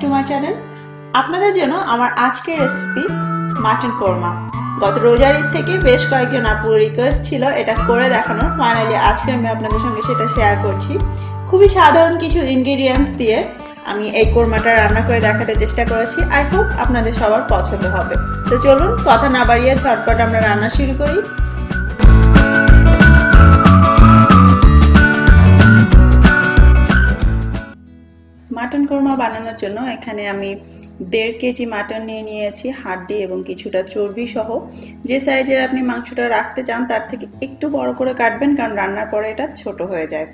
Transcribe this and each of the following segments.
To my channel আপনাদের জন্য আমার আজকের রেসিপি মাটন কোরমা গত রোজার ঈদ থেকে বেশ কয়েকজন আপুর রিকোয়েস্ট ছিল এটা করে দেখানোর ফাইনালি আজকে আমি আপনাদের সঙ্গে সেটা শেয়ার করছি। খুবই সাধারণ কিছু ইনগ্রিডিয়েন্টস দিয়ে আমি এই কোরমাটা রান্না করে দেখাতে চেষ্টা করেছি। আই হোপ আপনাদের সবার পছন্দ হবে। তো চলুন, কথা না বাড়িয়ে ঝটপট আমরা রান্না শুরু করি। কোরমা বানানোর জন্য এখানে আমি দেড় কেজি মাটন নিয়ে নিয়েছি, হাড্ডি এবং কিছুটা চর্বি সহ। যে সাইজের আপনি মাংসটা রাখতে চান তার থেকে একটু বড় করে কাটবেন কারণ রান্নার পরে এটা ছোট হয়ে যায়।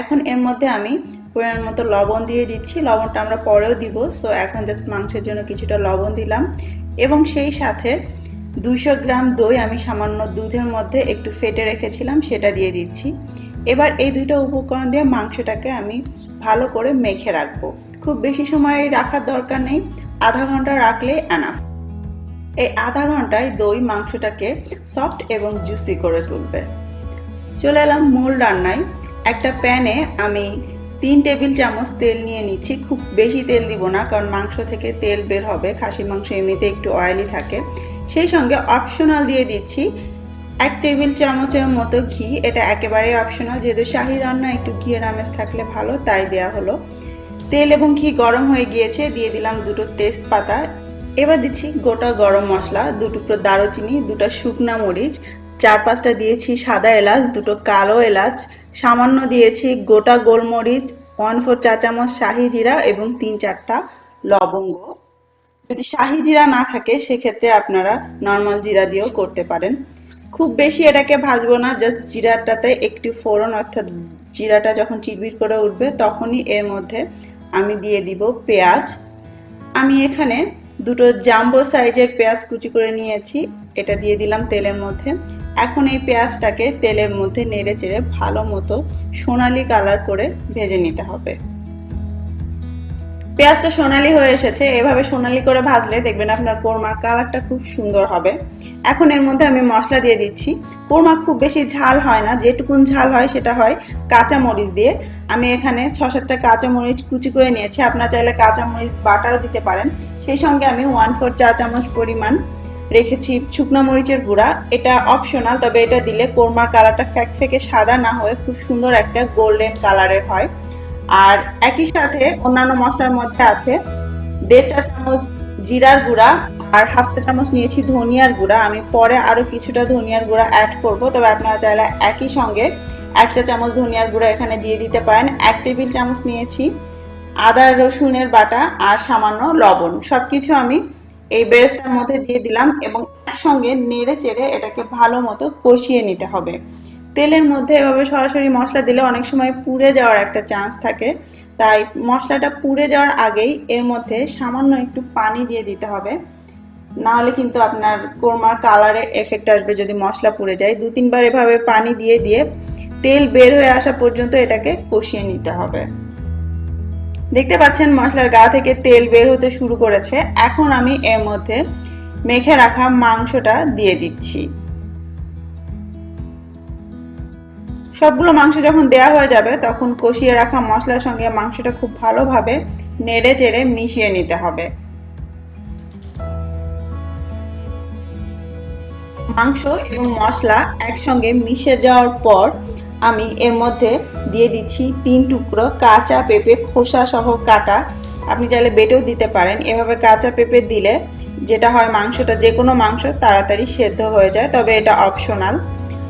এখন এর মধ্যে আমি পরিমাণ মতো লবণ দিয়ে দিচ্ছি। লবণটা আমরা পরেও দিব সো এখন জাস্ট মাংসের জন্য কিছুটা লবণ দিলাম। এবং সেই সাথে দুইশো গ্রাম দই আমি সামান্য দুধের মধ্যে একটু ফেটে রেখেছিলাম, সেটা দিয়ে দিচ্ছি। এবার এই দুইটা উপকরণ দিয়ে মাংসটাকে আমি ভালো করে মেখে রাখব। খুব বেশি সময় রাখার দরকার নেই। আধা ঘণ্টা রাখলে এনাফ এই আধা ঘন্টায় দই মাংসটাকে সফট এবং জুসি করে তুলবে। চলে এলাম মূল রান্নায়। একটা প্যানে আমি তিন টেবিল চামচ তেল নিয়ে নিচ্ছি। খুব বেশি তেল দিব না, কারণ মাংস থেকে তেল বের হবে খাসি মাংস এমনিতে একটু অয়েলি থাকে। সেই সঙ্গে অপশনাল দিয়ে দিচ্ছি এক টেবিল চামচের মতো ঘি। এটা একেবারেই অপশনাল যেহেতু শাহি রান্না, একটু ঘিয়ের আমেজ থাকলে ভালো, তাই দেয়া হলো। তেল এবং ঘি গরম হয়ে গিয়েছে, দিয়ে দিলাম দুটো তেজপাতা। এবার দিচ্ছি গোটা গরম মশলা, দু টুকরো দারুচিনি, দুটো শুকনা মরিচ, চার পাঁচটা দিয়েছি সাদা এলাচ, দুটো কালো এলাচ, সামান্য দিয়েছি গোটা গোলমরিচ, ওয়ান ফোর চা চামচ শাহি জিরা এবং তিন চারটা লবঙ্গ। যদি শাহি জিরা না থাকে, সেক্ষেত্রে আপনারা নর্মাল জিরা দিয়েও করতে পারেন। খুব বেশি এটাকে ভাজবো না, জাস্ট জিরাটাতে একটু ফোড়ন অর্থাৎ জিরাটা যখন চিরবির করে উঠবে, তখনই এর মধ্যে আমি দিয়ে দিব পেঁয়াজ। আমি এখানে দুটো জাম্বো সাইজের পেঁয়াজ কুচি করে নিয়েছি। এটা দিয়ে দিলাম তেলের মধ্যে। এখন এই পেঁয়াজটাকে তেলের মধ্যে নেড়ে চেড়ে ভালো মতো সোনালি কালার করে ভেজে নিতে হবে। পেঁয়াজটা সোনালি হয়ে এসেছে, এভাবে সোনালি করে ভাজলে দেখবেন আপনার কোরমার কালারটা খুব সুন্দর হবে। এখন এর মধ্যে আমি মশলা দিয়ে দিচ্ছি। কোরমা খুব বেশি ঝাল হয় না, যেটুকুন ঝাল হয় সেটা হয় কাঁচা মরিচ দিয়ে। আমি এখানে ছ সাতটা কাঁচা মরিচ কুচি করে নিয়েছি, আপনার চাইলে কাঁচা মরিচ বাটাও দিতে পারেন। সেই সঙ্গে আমি ওয়ান ফোর চা চামচ পরিমাণ রেখেছি শুকনো মরিচের গুঁড়া। এটা অপশনাল, তবে এটা দিলে কোরমার কালারটা ফ্যাক থেকে সাদা না হয়ে খুব সুন্দর একটা গোল্ডেন কালারের হয়। আর একই সাথে অন্যান্য মশলার মধ্যে আছে দেড় চা চামচ জিরার গুঁড়া আর হাফ চা চামচ নিয়েছি ধনিয়ার গুঁড়া। আমি পরে আরও কিছুটা ধনিয়ার গুঁড়া অ্যাড করব। তবে আপনারা চাইলে একই সঙ্গে এক চা চামচ ধনিয়ার গুঁড়া এখানে দিয়ে দিতে পারেন। এক টেবিল চামচ নিয়েছি আদা, রসুনের বাটা আর সামান্য লবণ। সব কিছু আমি এই বেরেস্তার মধ্যে দিয়ে দিলাম এবং একসঙ্গে নেড়ে চেড়ে এটাকে ভালো মতো কষিয়ে নিতে হবে। তেলের মধ্যে এভাবে সরাসরি মশলা দিলে অনেক সময় পুড়ে যাওয়ার একটা চান্স থাকে। তাই মশলাটা পুড়ে যাওয়ার আগেই এর মধ্যে সামান্য একটু পানি দিয়ে দিতে হবে। না হলে কিন্তু আপনার কোরমার কালারে এফেক্ট আসবে যদি মশলা পুড়ে যায়। দু তিনবার এভাবে পানি দিয়ে দিয়ে তেল বের হয়ে আসা পর্যন্ত এটাকে কষিয়ে নিতে হবে। দেখতে পাচ্ছেন মশলার গা থেকে তেল বের হতে শুরু করেছে। এখন আমি এর মধ্যে মেখে রাখা মাংসটা দিয়ে দিচ্ছি। সবগুলো মাংস যখন দেয়া হয়ে যাবে, তখন কষিয়ে রাখা মশলার সঙ্গে মাংসটা খুব ভালোভাবে নেড়ে চেড়ে মিশিয়ে নিতে হবে। মাংস এবং মশলা একসঙ্গে মিশে যাওয়ার পর আমি এর মধ্যে দিয়ে দিচ্ছি তিন টুকরো কাঁচা পেঁপে খোসা সহ কাটা। আপনি চাইলে বেটেও দিতে পারেন। এভাবে কাঁচা পেঁপে দিলে যেটা হয় মাংসটা যে কোনো মাংস তাড়াতাড়ি সেদ্ধ হয়ে যায়, তবে এটা অপশনাল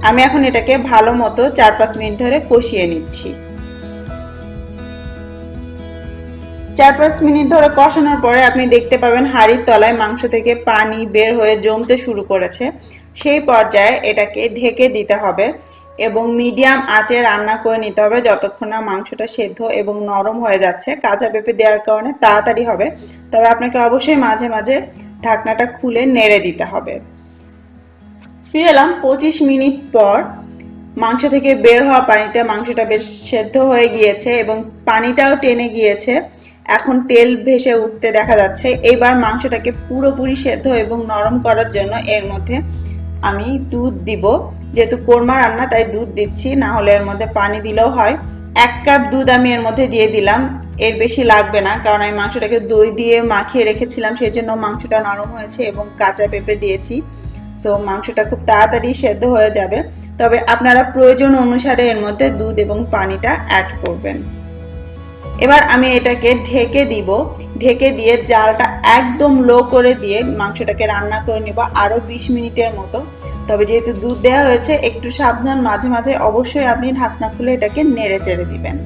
আমি এখন এটাকে ভালো মতো চার পাঁচ মিনিট ধরে কষিয়ে নিচ্ছি। চার পাঁচ মিনিট ধরে কষানোর পরে আপনি দেখতে পাবেন হাড়ির তলায় মাংস থেকে পানি বের হয়ে জমতে শুরু করেছে। সেই পর্যায়ে এটাকে ঢেকে দিতে হবে এবং মিডিয়াম আঁচে রান্না করে নিতে হবে যতক্ষণ না মাংসটা সেদ্ধ এবং নরম হয়ে যাচ্ছে। কাঁচা পেঁপে দেওয়ার কারণে তাড়াতাড়ি হবে। তবে আপনাকে অবশ্যই মাঝে মাঝে ঢাকনাটা খুলে নেড়ে দিতে হবে। ফিরে এলাম পঁচিশ মিনিট পর। মাংস থেকে বের হওয়া পানিতে মাংসটা বেশ সেদ্ধ হয়ে গিয়েছে এবং পানিটাও টেনে গিয়েছে। এখন তেল ভেসে উঠতে দেখা যাচ্ছে। এইবার মাংসটাকে পুরোপুরি সেদ্ধ এবং নরম করার জন্য এর মধ্যে আমি দুধ দিব। যেহেতু কোরমা রান্না, তাই দুধ দিচ্ছি, না হলে এর মধ্যে পানি দিলেও হয়। এক কাপ দুধ আমি এর মধ্যে দিয়ে দিলাম। এর বেশি লাগবে না, কারণ আমি মাংসটাকে দই দিয়ে মাখিয়ে রেখেছিলাম সেই জন্য মাংসটা নরম হয়েছে এবং কাঁচা পেঁপে দিয়েছি। সো মাংসটা খুব তাড়াতাড়ি সেদ্ধ হয়ে যাবে। তবে আপনারা প্রয়োজন অনুসারে এর মধ্যে দুধ এবং পানিটা অ্যাড করবেন। এবার আমি এটাকে ঢেকে দিব। ঢেকে দিয়ে জালটা একদম লো করে দিয়ে মাংসটাকে রান্না করে নেব আরও বিশ মিনিটের মতো। তবে যেহেতু দুধ দেওয়া হয়েছে, একটু সাবধান, মাঝে মাঝে অবশ্যই আপনি ঢাকনা খুলে এটাকে নেড়ে চেড়ে দিবেন।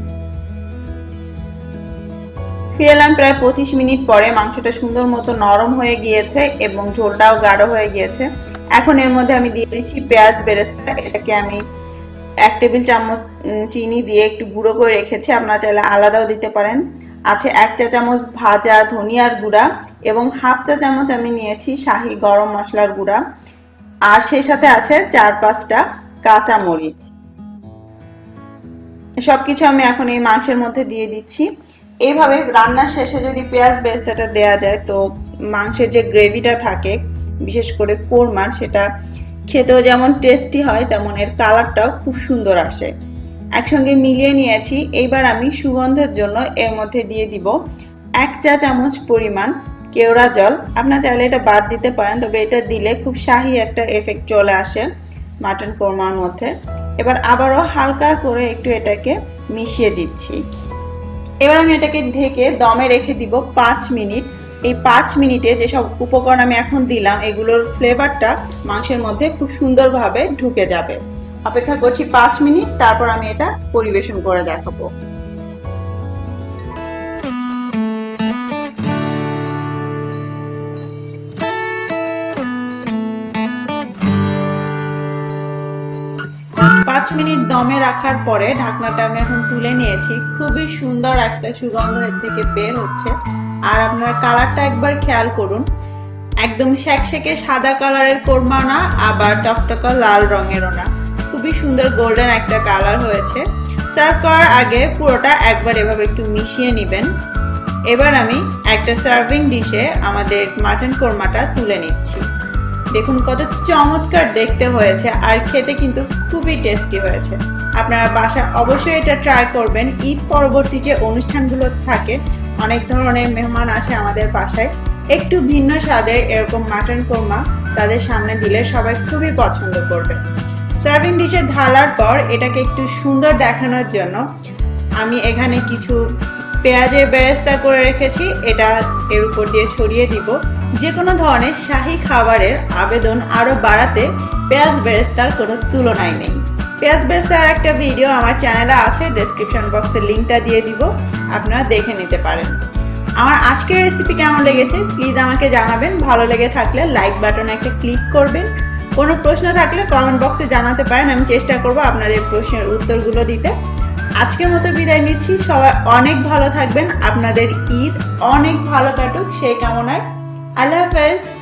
এলাম প্রায় পঁচিশ মিনিট পরে মাংসটা সুন্দর মতো নরম হয়ে গিয়েছে এবং ঝোলটাও গাঢ় হয়ে গিয়েছে। এখন এর মধ্যে আমি দিয়ে দিচ্ছি পেঁয়াজ বেরেস্তা, এটাকে আমি এক টেবিল চামচ চিনি দিয়ে একটু গুঁড়ো করে রেখেছি, আপনারা চাইলে আলাদাও দিতে পারেন। আছে এক চা চামচ ভাজা ধনিয়ার গুঁড়া এবং হাফ চা চামচ আমি নিয়েছি শাহি গরম মশলার গুঁড়া। আর সেই সাথে আছে চার পাঁচটা কাঁচা মরিচ। সবকিছু আমি এখন এই মাংসের মধ্যে দিয়ে দিচ্ছি। এইভাবে রান্নার শেষে যদি পেঁয়াজ বেরেস্তাটা দেওয়া যায়, তো মাংসের যে গ্রেভিটা থাকে বিশেষ করে কোরমার সেটা খেতেও যেমন টেস্টি হয়, তেমন এর কালারটাও খুব সুন্দর আসে। একসঙ্গে মিলিয়ে নিয়েছি। এইবার আমি সুগন্ধের জন্য এর মধ্যে দিয়ে দিব এক চা চামচ পরিমাণ কেওড়া জল। আপনার চাইলে এটা বাদ দিতে পারেন, তবে এটা দিলে খুব শাহি একটা এফেক্ট চলে আসে মাটন কোরমার মধ্যে। এবার আবারও হালকা করে একটু এটাকে মিশিয়ে দিচ্ছি। এবার আমি এটাকে ঢেকে দমে রেখে দিব পাঁচ মিনিট। এই পাঁচ মিনিটে যেসব উপকরণ আমি এখন দিলাম, এগুলোর ফ্লেভারটা মাংসের মধ্যে খুব সুন্দরভাবে ঢুকে যাবে। অপেক্ষা করছি পাঁচ মিনিট, তারপর আমি এটা পরিবেশন করে দেখাবো। পাঁচ মিনিট দমে রাখার পরে ঢাকনাটা আমি এখন তুলে নিয়েছি। খুবই সুন্দর একটা সুগন্ধ এর থেকে বের হচ্ছে। আর আপনারা কালারটা একবার খেয়াল করুন। একদম শ্যাকশেকে সাদা কালারের কোরমা না, আবার টকটকা লাল রঙেরও না। খুবই সুন্দর গোল্ডেন একটা কালার হয়েছে। সার্ভ করার আগে পুরোটা একবার এভাবে একটু মিশিয়ে নেবেন। এবার আমি একটা সার্ভিং ডিশে আমাদের মাটন কোরমাটা তুলে নিচ্ছি। দেখুন, কত চমৎকার দেখতে হয়েছে আর খেতে কিন্তু খুবই টেস্টি হয়েছে। আপনারা বাসায় অবশ্যই এটা ট্রাই করবেন। ঈদ পরবর্তী যে অনুষ্ঠানগুলো থাকে, অনেক ধরনের মেহমান আসে আমাদের বাসায়। একটু ভিন্ন স্বাদের এরকম মাটন কোরমা তাদের সামনে দিলে সবাই খুবই পছন্দ করবে। সার্ভিং ডিশে ঢালার পর এটাকে একটু সুন্দর দেখানোর জন্য আমি এখানে কিছু পেঁয়াজের বেরেস্তা করে রেখেছি। এটা এর উপর দিয়ে ছড়িয়ে দিব। যে কোনো ধরনের শাহী খাবারের আবেদন আরও বাড়াতে পেঁয়াজ বেরেস্তার কোনো তুলনায় নেই। পেঁয়াজ বেরেস্তার একটা ভিডিও আমার চ্যানেলে আছে ডেসক্রিপশন বক্সে লিঙ্কটা দিয়ে দিব, আপনারা দেখে নিতে পারেন। আমার আজকের রেসিপি কেমন লেগেছে প্লিজ আমাকে জানাবেন। ভালো লেগে থাকলে লাইক বাটনে একটা ক্লিক করবেন। কোনো প্রশ্ন থাকলে কমেন্ট বক্সে জানাতে পারেন, আমি চেষ্টা করব আপনাদের প্রশ্নের উত্তরগুলো দিতে। আজকের মতো বিদায় নিচ্ছি, সবাই অনেক ভালো থাকবেন। আপনাদের ঈদ অনেক ভালো কাটুক, সেই কামনায় আল্লাহ হাফেজ।